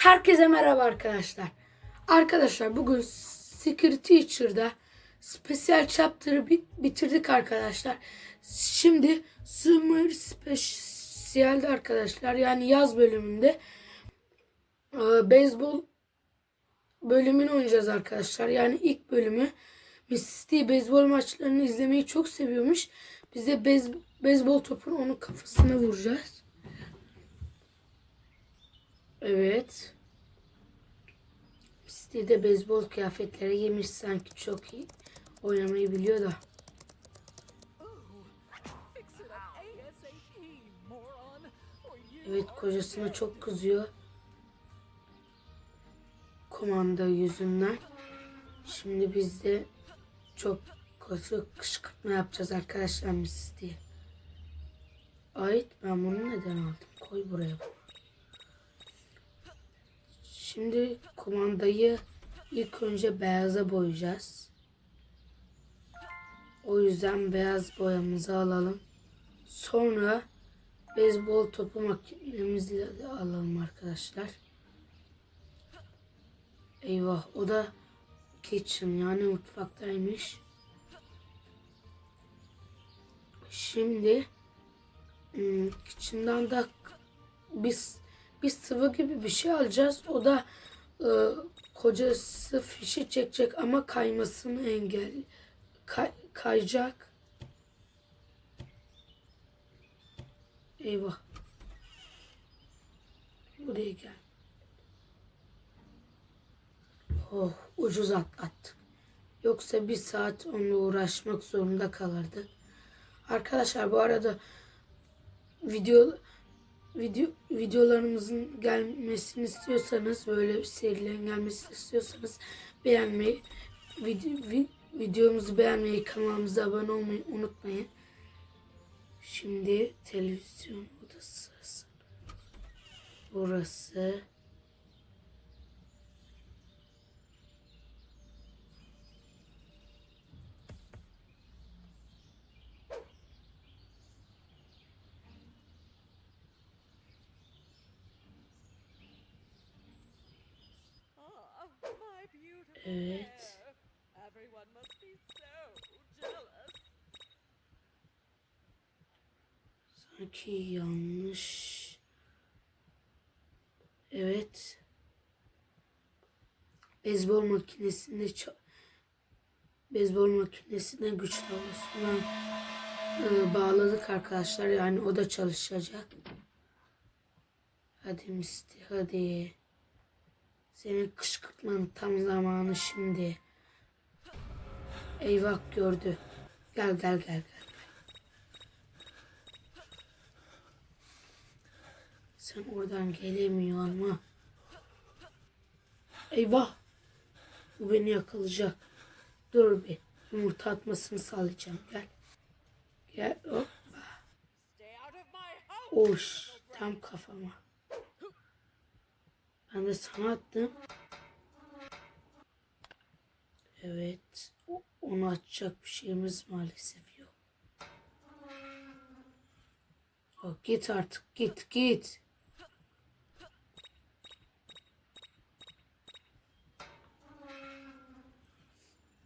Herkese merhaba arkadaşlar. Arkadaşlar bugün Secret Teacher'da Special Chapter'ı bi- bitirdik arkadaşlar. Şimdi Summer Special'de arkadaşlar yani yaz bölümünde e, beyzbol bölümünü oynayacağız arkadaşlar. Yani ilk bölümü Misty beyzbol maçlarını izlemeyi çok seviyormuş. Biz de bez, beyzbol topunu onun kafasına vuracağız. Evet. Misty de beyzbol kıyafetleri giymiş sanki çok iyi oynamayı biliyor da. Evet kocasına çok kızıyor. Komanda yüzünden. Şimdi biz de çok kötü kışkırtma yapacağız arkadaşlar Misty'ye. Ait ben bunu neden aldım? Koy buraya. Şimdi kumandayı ilk önce beyaza boyayacağız. O yüzden beyaz boyamızı alalım. Sonra beyzbol topu makinemizle de alalım arkadaşlar. Eyvah o da kitchen yani mutfaktaymış. Şimdi hmm, kitchen'dan da biz bir sıvı gibi bir şey alacağız. O da e, kocası fişi çekecek ama kaymasını engel kay- kayacak. Eyvah. Buraya gel. Oh ucuz atlattık. Yoksa bir saat onunla uğraşmak zorunda kalırdık. Arkadaşlar bu arada video video videolarımızın gelmesini istiyorsanız böyle serilerin gelmesini istiyorsanız beğenmeyi video, vi- videomuzu beğenmeyi kanalımıza abone olmayı unutmayın. Şimdi televizyon odası. Burası. Evet. Sanki yanlış. Evet. Beyzbol makinesinde beyzbol makinesine güç dalgasından e, bağladık arkadaşlar. Yani o da çalışacak. Hadi Misty hadi. Senin kışkırtmanın tam zamanı şimdi. Eyvah gördü. Gel gel gel gel. Sen oradan gelemiyor ama. Eyvah. Bu beni yakalayacak. Dur bir. Yumurta atmasını sağlayacağım. Gel. Gel. Hop. Stay out of my house. Oş. Tam kafama. Ben de sana attım. Evet. Onu açacak bir şeyimiz maalesef yok. O, git artık. Git git.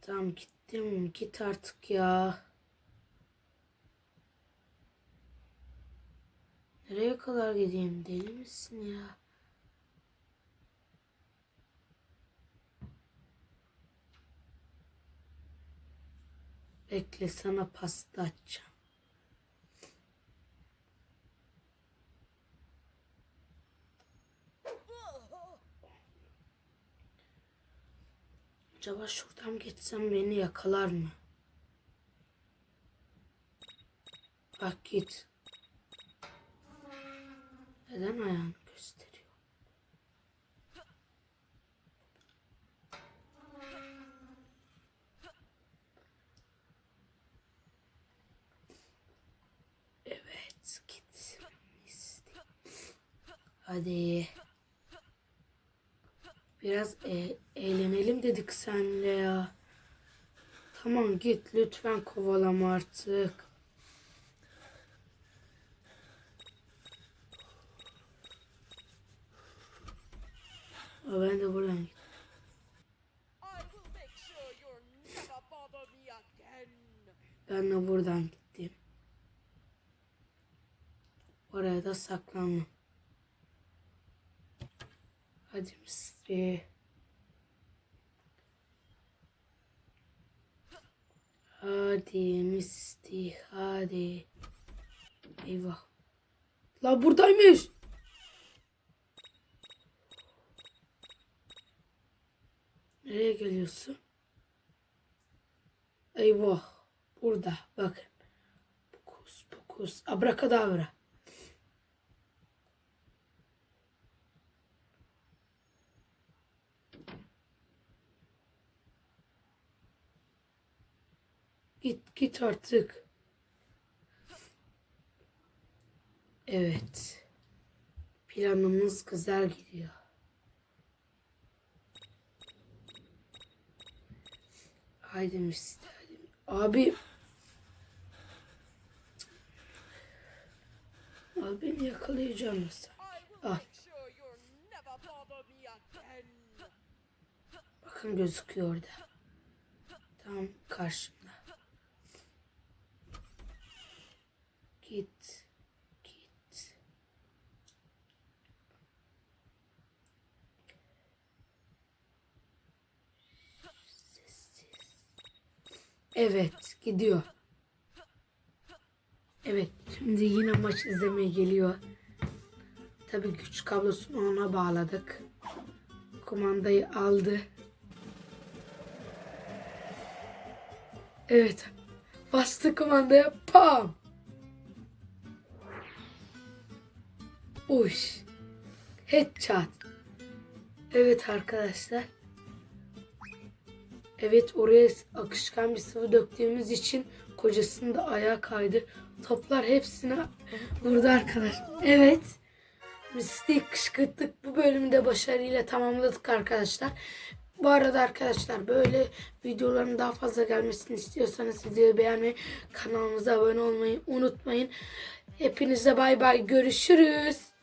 Tamam gittim. Git artık ya. Nereye kadar gideyim? Deli misin ya? Bekle sana pasta açacağım. Acaba şuradan geçsem beni yakalar mı? Bak git. Neden ayağını gösteriyor? Evet git. Misty. Hadi. Biraz e- eğlenelim dedik senle ya. Tamam git lütfen kovalama artık. Aa, ben de buradan gittim. Ben de buradan gittim. Oraya da saklandım. Hadi Misri. Hadi Misri hadi. Eyvah. La buradaymış. Nereye geliyorsun? Eyvah. Burada. Bakın. Pokus pokus. Abrakadabra. Git git artık. Evet. Planımız güzel gidiyor. Haydi haydi. Abi. Abi beni will Ay. Bakın gözüküyor orada. Tam karşımda. Git. Git. Sessiz. Evet, gidiyor. Evet, şimdi yine maç izlemeye geliyor. Tabii güç kablosunu ona bağladık. Kumandayı aldı. Evet. Bastı kumandaya. Pam. Uş. Headshot. Evet arkadaşlar. Evet oraya akışkan bir sıvı döktüğümüz için kocasının da ayağa kaydı. Toplar hepsine vurdu arkadaş. Evet. Mistik kışkırttık. Bu bölümü de başarıyla tamamladık arkadaşlar. Bu arada arkadaşlar böyle videoların daha fazla gelmesini istiyorsanız videoyu beğenmeyi, kanalımıza abone olmayı unutmayın. Hepinize bay bay görüşürüz.